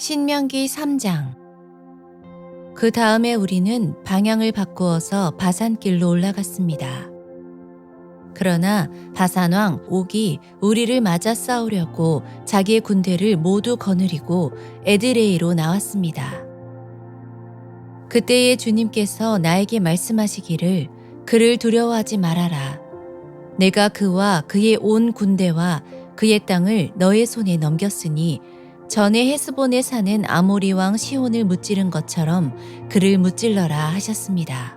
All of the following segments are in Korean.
신명기 3장 그 다음에 우리는 방향을 바꾸어서 바산길로 올라갔습니다. 그러나 바산왕 옥이 우리를 맞아 싸우려고 자기의 군대를 모두 거느리고 에드레이로 나왔습니다. 그때에 주님께서 나에게 말씀하시기를 그를 두려워하지 말아라. 내가 그와 그의 온 군대와 그의 땅을 너의 손에 넘겼으니 전에 헤스본에 사는 아모리 왕 시온을 무찌른 것처럼 그를 무찔러라 하셨습니다.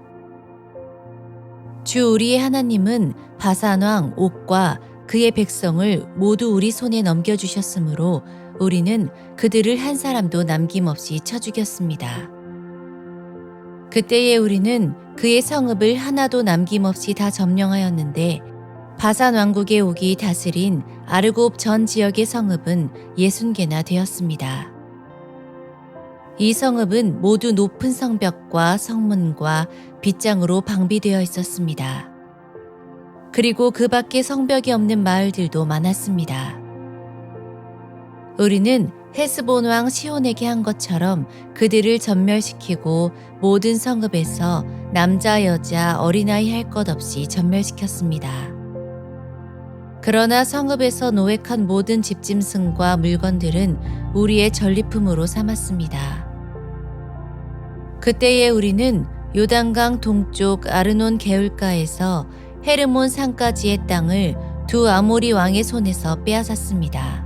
주 우리의 하나님은 바산 왕 옥과 그의 백성을 모두 우리 손에 넘겨 주셨으므로 우리는 그들을 한 사람도 남김없이 쳐 죽였습니다. 그때에 우리는 그의 성읍을 하나도 남김없이 다 점령하였는데 바산 왕국의 옥이 다스린 아르곱 전 지역의 성읍은 예순 개나 되었습니다. 이 성읍은 모두 높은 성벽과 성문과 빗장으로 방비되어 있었습니다. 그리고 그 밖에 성벽이 없는 마을들도 많았습니다. 우리는 헤스본 왕 시온에게 한 것처럼 그들을 전멸시키고 모든 성읍에서 남자, 여자, 어린아이 할 것 없이 전멸시켰습니다. 그러나 성읍에서 노획한 모든 집짐승과 물건들은 우리의 전리품으로 삼았습니다. 그때에 우리는 요단강 동쪽 아르논 개울가에서 헤르몬 산까지의 땅을 두 아모리 왕의 손에서 빼앗았습니다.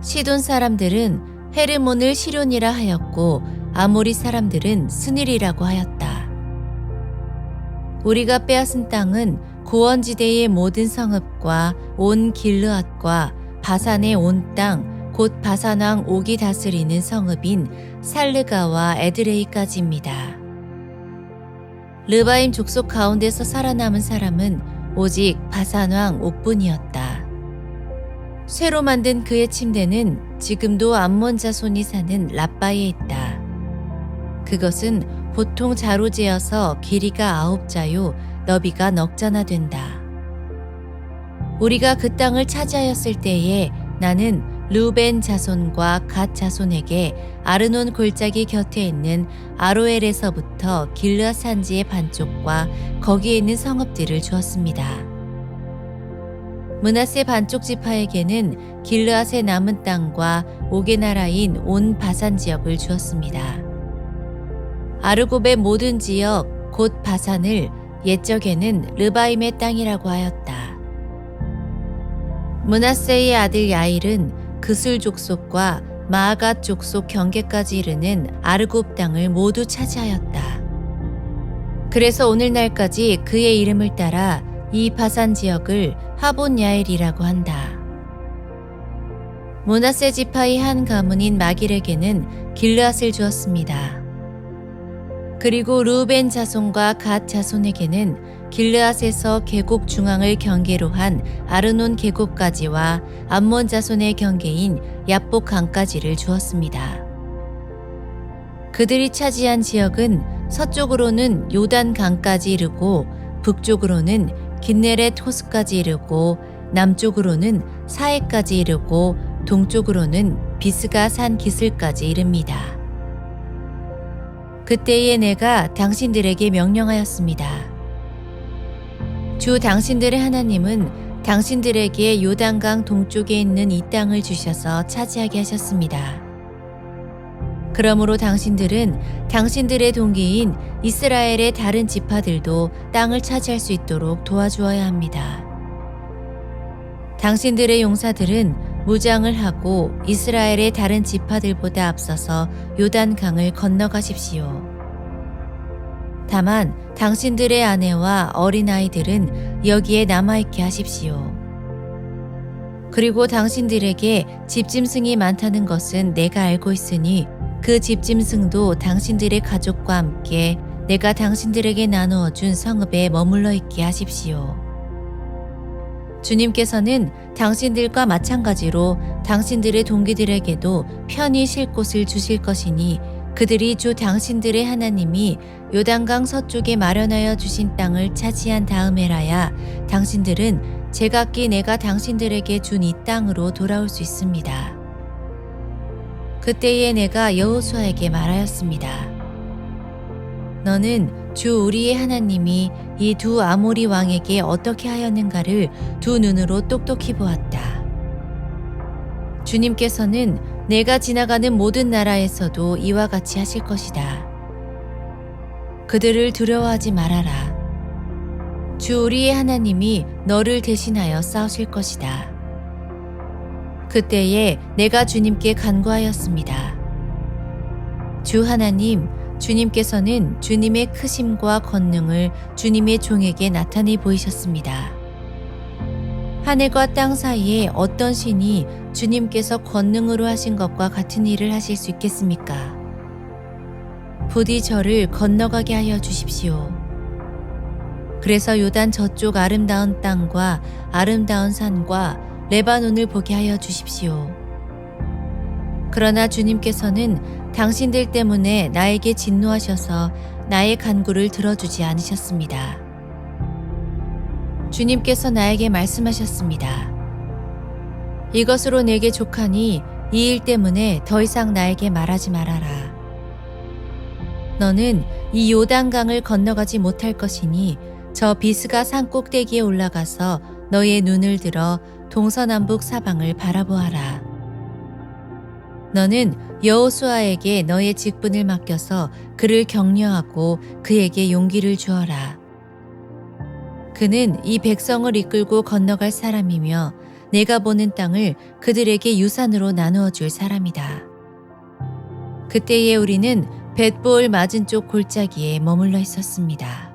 시돈 사람들은 헤르몬을 시론이라 하였고 아모리 사람들은 스닐이라고 하였다. 우리가 빼앗은 땅은 고원지대의 모든 성읍과 온 길르앗과 바산의 온 땅, 곧 바산왕 옥이 다스리는 성읍인 살르가와 에드레이까지입니다. 르바임 족속 가운데서 살아남은 사람은 오직 바산왕 옥뿐이었다. 쇠로 만든 그의 침대는 지금도 암몬 자손이 사는 라빠에 있다. 그것은 보통 자로재여서 길이가 아홉 자요 너비가 넉 자나 된다. 우리가 그 땅을 차지하였을 때에 나는 루벤 자손과 갓 자손에게 아르논 골짜기 곁에 있는 아로엘에서부터 길르앗 산지의 반쪽과 거기에 있는 성읍들을 주었습니다. 문하세 반쪽 지파에게는 길르앗의 남은 땅과 옥의 나라인 온 바산 지역을 주었습니다. 아르곱의 모든 지역 곧 바산을 옛적에는 르바임의 땅이라고 하였다. 문하세의 아들 야일은 그술 족속과 마아갓 족속 경계까지 이르는 아르곱 땅을 모두 차지하였다. 그래서 오늘날까지 그의 이름을 따라 이 바산 지역을 하본 야일이라고 한다. 문하세 지파의 한 가문인 마길에게는 길르앗을 주었습니다. 그리고 루벤 자손과 갓 자손에게는 길르앗에서 계곡 중앙을 경계로 한 아르논 계곡까지와 암몬 자손의 경계인 야복 강까지를 주었습니다. 그들이 차지한 지역은 서쪽으로는 요단 강까지 이르고 북쪽으로는 긴네렛 호수까지 이르고 남쪽으로는 사해까지 이르고 동쪽으로는 비스가 산 기슬까지 이릅니다. 그때에 내가 당신들에게 명령하였습니다. 주 당신들의 하나님은 당신들에게 요단강 동쪽에 있는 이 땅을 주셔서 차지하게 하셨습니다. 그러므로 당신들은 당신들의 동기인 이스라엘의 다른 지파들도 땅을 차지할 수 있도록 도와주어야 합니다. 당신들의 용사들은 무장을 하고 이스라엘의 다른 지파들보다 앞서서 요단강을 건너가십시오. 다만 당신들의 아내와 어린아이들은 여기에 남아있게 하십시오. 그리고 당신들에게 집짐승이 많다는 것은 내가 알고 있으니 그 집짐승도 당신들의 가족과 함께 내가 당신들에게 나누어 준 성읍에 머물러 있게 하십시오. 주님께서는 당신들과 마찬가지로 당신들의 동기들에게도 편히 쉴 곳을 주실 것이니 그들이 주 당신들의 하나님이 요단강 서쪽에 마련하여 주신 땅을 차지한 다음에라야 당신들은 제각기 내가 당신들에게 준 이 땅으로 돌아올 수 있습니다. 그때에 내가 여호수아에게 말하였습니다. 너는 주 우리의 하나님이 이 두 아모리 왕에게 어떻게 하였는가를 두 눈으로 똑똑히 보았다. 주님께서는 내가 지나가는 모든 나라에서도 이와 같이 하실 것이다. 그들을 두려워하지 말아라. 주 우리의 하나님이 너를 대신하여 싸우실 것이다. 그때에 내가 주님께 간구하였습니다. 주 하나님, 주님께서는 주님의 크심과 권능을 주님의 종에게 나타내 보이셨습니다. 하늘과 땅 사이에 어떤 신이 주님께서 권능으로 하신 것과 같은 일을 하실 수 있겠습니까? 부디 저를 건너가게 하여 주십시오. 그래서 요단 저쪽 아름다운 땅과 아름다운 산과 레바논을 보게 하여 주십시오. 그러나 주님께서는 당신들 때문에 나에게 진노하셔서 나의 간구를 들어주지 않으셨습니다. 주님께서 나에게 말씀하셨습니다. 이것으로 내게 족하니 이 일 때문에 더 이상 나에게 말하지 말아라. 너는 이 요단강을 건너가지 못할 것이니 저 비스가 산 꼭대기에 올라가서 너의 눈을 들어 동서남북 사방을 바라보아라. 너는 여호수아에게 너의 직분을 맡겨서 그를 격려하고 그에게 용기를 주어라. 그는 이 백성을 이끌고 건너갈 사람이며 내가 보는 땅을 그들에게 유산으로 나누어 줄 사람이다. 그때에 우리는 벳보을 맞은 쪽 골짜기에 머물러 있었습니다.